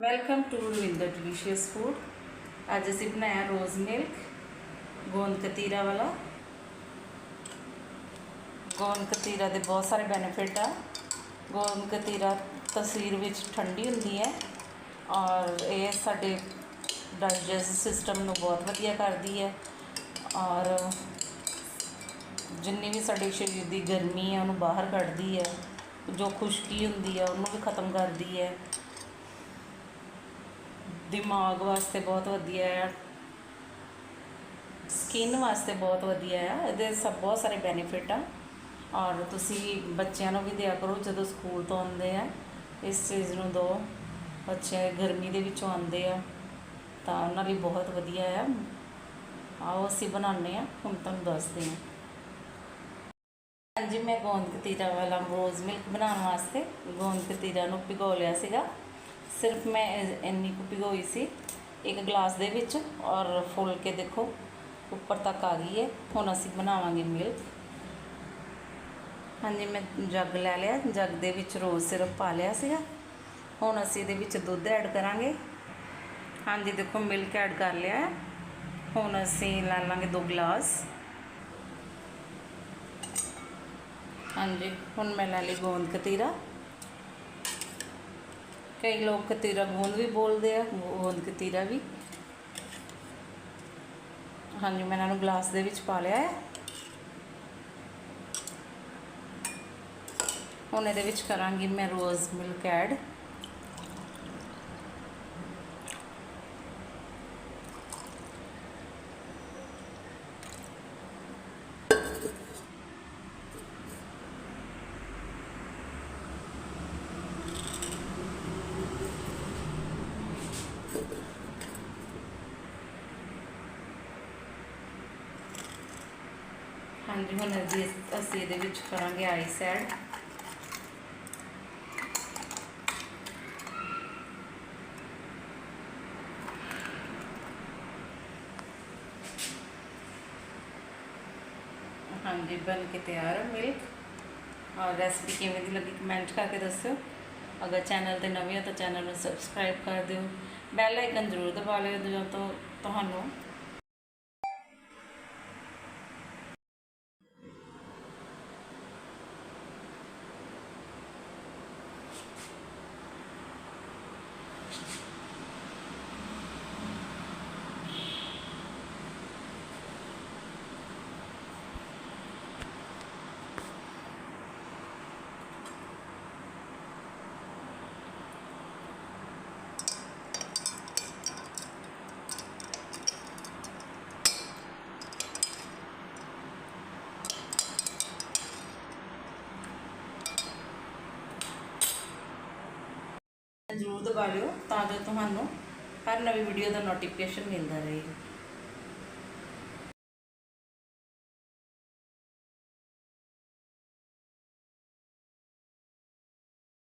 Welcome to Ravinder delicious food. ਅੱਜ ਅਸੀਂ ਬਣਾਇਆ ਰੋਜ਼ ਮਿਲਕ, ਗੋਂਦ ਕਤੀਰਾ ਵਾਲਾ। ਗੋਂਦ ਕਤੀਰਾ ਦੇ ਬਹੁਤ ਸਾਰੇ ਬੈਨੀਫਿਟ ਆ। ਗੋਂਦ ਕਤੀਰਾ ਤਸਵੀਰ ਵਿੱਚ ਠੰਡੀ ਹੁੰਦੀ ਹੈ ਔਰ ਇਹ ਸਾਡੇ ਡਾਈਜੈਸਟ ਸਿਸਟਮ ਨੂੰ ਬਹੁਤ ਵਧੀਆ ਕਰਦੀ ਹੈ ਔਰ ਜਿੰਨੀ ਵੀ ਸਾਡੇ ਸਰੀਰ ਦੀ ਗਰਮੀ ਹੈ, ਉਹਨੂੰ ਬਾਹਰ ਕੱਢਦੀ ਹੈ। ਜੋ ਖੁਸ਼ਕੀ ਹੁੰਦੀ ਹੈ, ਉਹਨੂੰ ਵੀ ਖਤਮ ਕਰਦੀ ਹੈ। ਦਿਮਾਗ ਵਾਸਤੇ ਬਹੁਤ ਵਧੀਆ ਹੈ। ਸਕਿਨ ਵਾਸਤੇ ਬਹੁਤ ਵਧੀਆ ਹੈ। ਇਹਦੇ ਸਭ ਬਹੁਤ ਸਾਰੇ ਬੈਨੀਫਿਟ ਆ। ਔਰ ਤੁਸੀਂ ਬੱਚਿਆਂ ਨੂੰ ਵੀ ਦਿਆ ਕਰੋ ਜਦੋਂ ਸਕੂਲ ਤੋਂ ਆਉਂਦੇ ਆ। ਇਸ ਚੀਜ਼ ਨੂੰ ਦਿਓ ਬੱਚੇ ਗਰਮੀ ਦੇ ਵਿੱਚੋਂ ਆਉਂਦੇ ਆ। ਤਾਂ ਉਹਨਾਂ ਲਈ ਬਹੁਤ ਵਧੀਆ ਆ ਆਓ ਅਸੀਂ ਬਣਾਉਂਦੇ ਆ ਹੁਣ ਤੁਹਾਨੂੰ ਦੱਸਦੇ ਹਾਂ। ਹਾਂਜੀ, ਮੈਂ ਗੋਂਦ ਕਤੀਰਾ ਵਾਲਾ ਰੋਜ਼ ਮਿਲਕ ਬਣਾਉਣ ਵਾਸਤੇ ਗੋਂਦ ਕਤੀਰਾ ਨੂੰ ਭਿਗੋ ਲਿਆ ਸੀਗਾ। ਸਿਰਫ ਮੈਂ ਇੰਨੀ ਕੁ ਭਿਗੋਈ ਸੀ, ਇੱਕ ਗਲਾਸ ਦੇ ਵਿੱਚ ਔਰ ਫੁੱਲ ਕੇ ਦੇਖੋ, ਉੱਪਰ ਤੱਕ ਆ ਗਈ ਹੈ ਹੁਣ ਅਸੀਂ ਬਣਾਵਾਂਗੇ ਮਿਲਕ ਹਾਂਜੀ, ਮੈਂ ਜੱਗ ਲੈ ਲਿਆ। ਜੱਗ ਦੇ ਵਿੱਚ ਰੋਜ਼ ਸਿਰਫ ਪਾ ਲਿਆ ਸੀਗਾ। ਹੁਣ ਅਸੀਂ ਇਹਦੇ ਵਿੱਚ ਦੁੱਧ ਐਡ ਕਰਾਂਗੇ। ਹਾਂਜੀ, ਦੇਖੋ ਮਿਲਕ ਐਡ ਕਰ ਲਿਆ ਹੈ। ਹੁਣ ਅਸੀਂ ਲੈ ਲਾਂਗੇ ਦੋ ਗਲਾਸ। ਹਾਂਜੀ, ਹੁਣ ਮੈਂ ਲੈ ਲਈ ਗੋਂਦ ਕਤੀਰਾ। ਕਈ ਲੋਕ ਕਤੀਰਾ ਗੋਂਦ ਵੀ ਬੋਲਦੇ ਆ, ਗੋਂਦ ਕਤੀਰਾ ਵੀ। ਹਾਂਜੀ, ਮੈਂ ਇਹਨਾਂ ਨੂੰ ਗਲਾਸ ਦੇ ਵਿੱਚ ਪਾ ਲਿਆ ਹੈ। ਹੁਣ ਇਹਦੇ ਵਿੱਚ ਕਰਾਂਗੀ ਮੈਂ ਰੋਜ਼ ਮਿਲਕ ਐਡ। ਹਾਂਜੀ ਹੁਣ ਅਸੀਂ ਅਸੀਂ ਇਹਦੇ ਵਿੱਚ ਕਰਾਂਗੇ ਆਈਸ ਐਡ ਹਾਂਜੀ, ਬਣ ਕੇ ਤਿਆਰ ਹੈ ਮਿਲਕ ਔਰ ਰੈਸਪੀ ਕਿਵੇਂ ਦੀ ਲੱਗੀ ਕਮੈਂਟ ਕਰਕੇ ਦੱਸਿਓ। ਅਗਰ ਚੈਨਲ ਤੇ ਨਵੇਂ ਹੋ ਤਾਂ ਚੈਨਲ ਨੂੰ ਸਬਸਕ੍ਰਾਈਬ ਕਰ ਦਿਓ। ਬੈਲ ਆਈਕਨ ਜ਼ਰੂਰ ਦਬਾ ਲਿਓ ਜਦੋਂ ਤੋਂ ਤੁਹਾਨੂੰ ਜ਼ਰੂਰ ਦਬਾ ਲਿਓ ਤਾਂ ਜੋ ਤੁਹਾਨੂੰ ਹਰ ਨਵੀਂ ਵੀਡੀਓ ਦਾ ਨੋਟੀਫਿਕੇਸ਼ਨ ਮਿਲਦਾ ਰਹੇ।